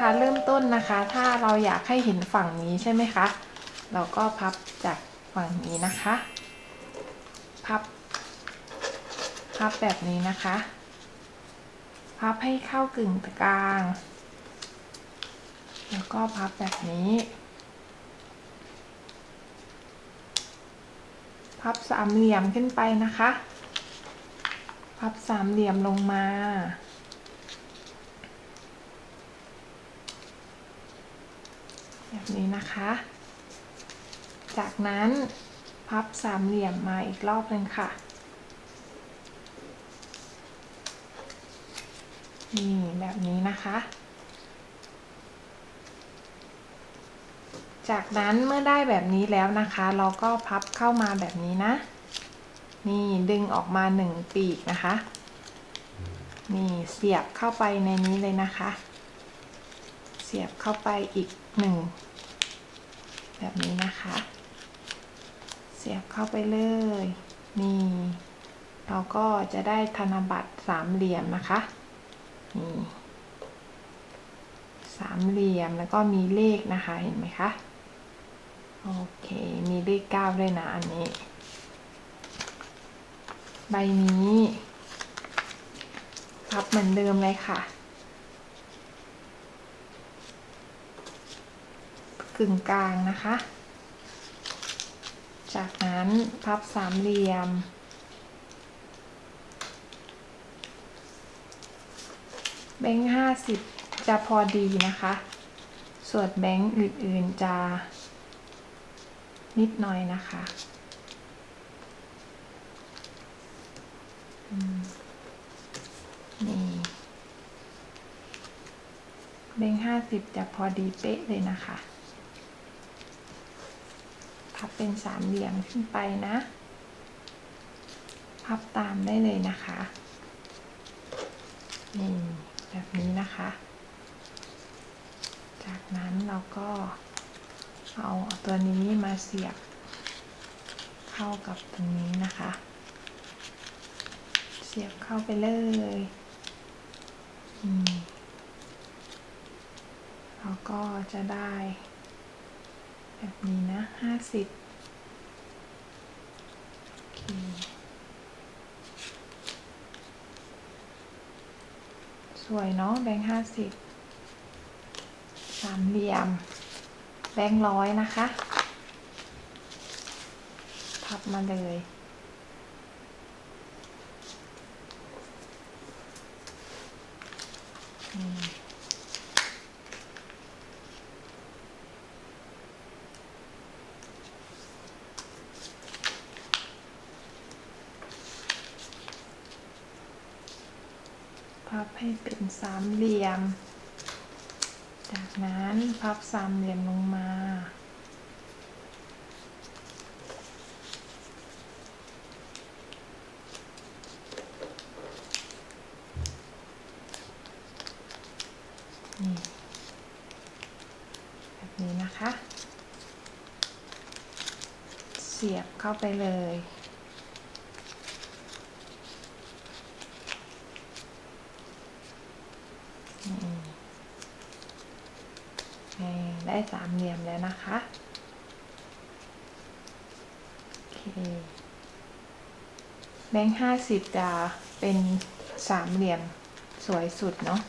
ค่ะเริ่มต้นนะคะ ถ้าเราอยากให้เห็นฝั่งนี้ใช่ไหมคะ เราก็พับจากฝั่งนี้นะคะ พับ พับแบบนี้นะคะ พับให้เข้ากึ่งกลาง แล้วก็พับแบบนี้ พับสามเหลี่ยมขึ้นไปนะคะ พับสามเหลี่ยมลงมา แบบนี้นะคะ จากนั้นพับสามเหลี่ยมมาอีกรอบหนึ่งค่ะ นี่ แบบนี้นะคะ จากนั้นเมื่อได้แบบนี้แล้วนะคะ เราก็พับเข้ามาแบบนี้นะ นี่ดึงออกมาหนึ่งปีกนะคะ นี่เสียบเข้าไปในนี้เลยนะคะ เสียบเข้าไปอีกหนึ่งแบบนี้นะคะ เสียบเข้าไปเลยนี่เราก็จะได้ธนบัตรสามเหลี่ยมนะคะนี่สามเหลี่ยมแล้วก็มีเลขนะคะเห็นไหมคะโอเคมีเลขเก้าด้วยนะอันนี้ ใบนี้พับเหมือนเดิมเลยค่ะ กึ่งกลางนะคะ จากนั้นพับสามเหลี่ยม แบงค์ห้าสิบจะพอดีนะคะ ส่วนแบงค์อื่นๆจะนิดหน่อยนะคะนี่แบงค์ห้าสิบจะพอดีเป๊ะเลยนะคะ พับเป็นสามเหลี่ยมขึ้นไปนะ พับตามได้เลยนะคะนี่แบบนี้นะคะ จากนั้นเราก็เอาตัวนี้มาเสียบ เข้ากับตรงนี้นะคะ เสียบเข้าไปเลยอืมเราก็จะได้ แบบนี้นะห้าสิบโอเคสวยเนาะแบงค์ห้าสิบสามเหลี่ยม แบงค์ร้อยนะคะพับมาเลยอืม พับให้เป็นสามเหลี่ยม จากนั้นพับสามเหลี่ยมลงมา นี่แบบนี้นะคะ เสียบเข้าไปเลย ได้สามเหลี่ยมแล้วนะคะโอเคแบงค์ห้าสิบจะเป็นสามเหลี่ยมสวยสุดเนาะ